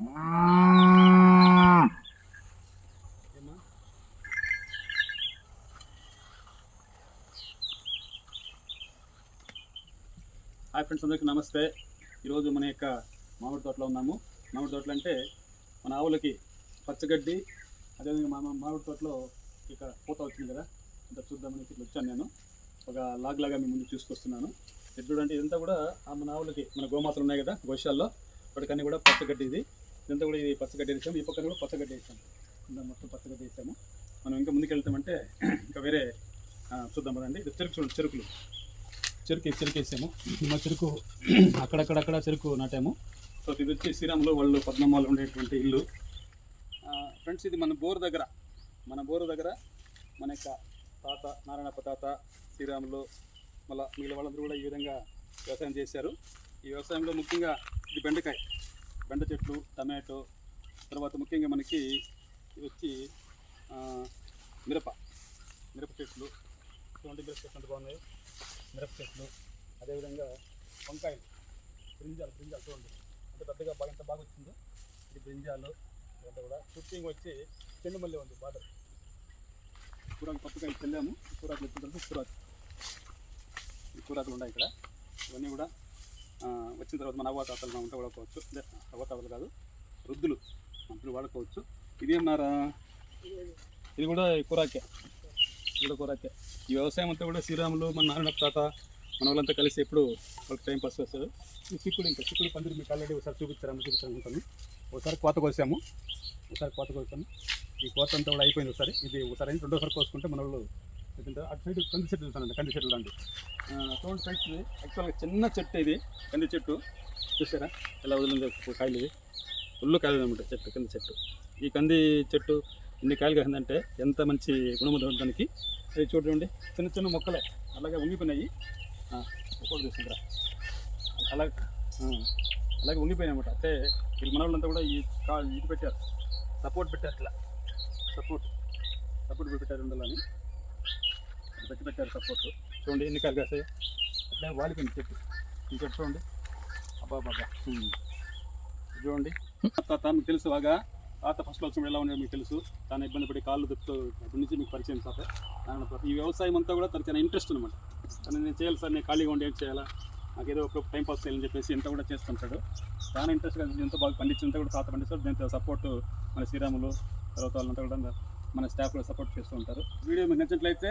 Hi friends అందరికీ నమస్తే. ఈరోజు మన యొక్క మామిడి తోటలో ఉన్నాము. మామిడి తోటలు అంటే మన ఆవులకి పచ్చగడ్డి అదేవిధంగా మా మామిడి తోటలో ఇక పూత వచ్చింది కదా అంత చూద్దామని ఇట్లా వచ్చాను నేను. ఒక లాగ్ లాగా మీ ముందు చూసుకొస్తున్నాను. ఇది చూడండి ఇదంతా కూడా ఆ మన ఆవులకి మన గోమాతలు ఉన్నాయి కదా గోశాల్లో. వాటికన్నీ కూడా పచ్చగడ్డి ఇది. ఇదంతా కూడా ఇది పచ్చగడ్డి వేసాము. ఈ పక్కన కూడా పచ్చగడ్డ వేసాము. ఇందా మొత్తం పచ్చగడ్డ వేసాము. మనం ఇంకా ముందుకు వెళ్తామంటే ఇంకా వేరే చూద్దాం కదండి ఇది చెరుకు చూడండి చెరుకులు. చెరుకు చెరుకు వేసాము. మా చెరుకు అక్కడక్కడక్కడ చెరుకు నాటాము. సో ఇది వచ్చి శ్రీరాములు వాళ్ళు పద్మమ్మలు ఉండేటువంటి ఇల్లు. ఫ్రెండ్స్ ఇది మన బోర్ దగ్గర. మన బోరు దగ్గర మన యొక్క తాత నారాయణప్ప తాత శ్రీరాములు మళ్ళీ మిగిలిన వాళ్ళందరూ కూడా ఈ విధంగా వ్యవసాయం చేశారు. ఈ వ్యవసాయంలో ముఖ్యంగా ఇది బెండకాయ. బెండ చెట్లు టమాటో తర్వాత ముఖ్యంగా మనకి ఇది వచ్చి మిరప మిరప చెట్లు చూడండి మిరప చెట్లు బాగున్నాయి. మిరప చెట్లు అదేవిధంగా వంకాయలు బ్రింజాలు బ్రింజాలు చూడండి. అంటే పెద్దగా బాగా ఎంత బాగా వచ్చిందో. ఇది బ్రింజాలు ఇదంతా కూడా. చుట్టింగ్ వచ్చి చెండుమల్లి ఉంది బార్డర్. కూరాకు పప్పుకాయలు చెల్లాము. కూరాకులు వచ్చిన కూరాకు ఈ కూరాకులు ఉన్నాయి ఇక్కడ. ఇవన్నీ కూడా వచ్చిన తర్వాత మన అవ్వతాతలు ఉంటే వాడుకోవచ్చు అదే అవ్వతాతలు కాదు వృద్ధులు మంత్రులు వాడుకోవచ్చు. ఇదేమన్నారా ఇది కూడా కూరాకే. ఇది కూడా కూరాకే. ఈ వ్యవసాయం అంతా కూడా శ్రీరాములు మన నారాయణ తాత మన వాళ్ళంతా కలిసి ఎప్పుడు వాళ్ళకి టైం పాస్ చేస్తారు. ఈ చిక్కుడు ఇంకా చిక్కుడు పందిరి మీకు ఆల్రెడీ ఒకసారి చూపించారు? చూపించాను ఒకసారి కోత కోసాము. ఒకసారి కోత కోసాము. ఈ కోత అంతా కూడా అయిపోయింది ఒకసారి. ఇది ఒకసారి రెండోసారి కోసుకుంటే మన వాళ్ళు ఏంటంటే అటు సైడ్ కంది చెట్లు వెళ్తానండి కంది చెట్లు లాంటి చూడండి ఫ్రెండ్స్ ఇది యాక్చువల్గా చిన్న చెట్టు ఇది కంది చెట్టు. చూసారా? ఎలా వదిలింది ఒక కాయలు ఇది ఫుల్ కాయలు అనమాట చెట్టు కంది చెట్టు. ఈ కంది చెట్టు ఇన్ని కాయలు కాసిందంటే ఎంత మంచి గుణముంది దానికి ఇది చూడండి చిన్న చిన్న మొక్కలే. అలాగే ఉంగిపోయినాయి. ఒక్కొక్కటి తీసుకుంటారా అలాగే అలాగే ఉంగిపోయినాయి అనమాట అయితే వీళ్ళు మనవాళ్ళంతా కూడా ఈ కా ఇది పెట్టారు. సపోర్ట్ పెట్టారు ఇట్లా సపోర్ట్. సపోర్ట్ పెట్టారు ఉండాలని. పెట్టి పెట్టారు సపోర్ట్ చూడండి ఎన్ని కాయలు కాసాయి. అట్లే వాలిపోయింది చెట్టు ఈ చెట్టు చూడండి. అబ్బా బాబా చూడండి. తాత మీకు తెలుసు బాగా. తాత ఫస్ట్లో వచ్చినప్పుడు ఎలా ఉండేది మీకు తెలుసు. చాలా ఇబ్బంది పడి కాళ్ళు దుక్కుతూ అప్పటి నుంచి మీకు పరిచయం తాత. ఈ వ్యవసాయం అంతా కూడా తనకు చాలా ఇంట్రెస్ట్ అనమాట కానీ నేను చేయాలి సార్ నేను ఖాళీగా ఉండి ఏం చేయాలా? నాకు ఏదో ఒక టైం పాస్ చేయాలని చెప్పేసి ఎంత కూడా చేస్తుంటాడు. చాలా ఇంట్రెస్ట్గా ఎంతో బాగా పండించినంత కూడా తాత పండిస్తాడు. దీంతో సపోర్ట్ మన శ్రీరాములు తర్వాత వాళ్ళంతా కూడా మన స్టాఫ్ కూడా సపోర్ట్ చేస్తూ ఉంటారు. వీడియో మీకు నచ్చినట్లయితే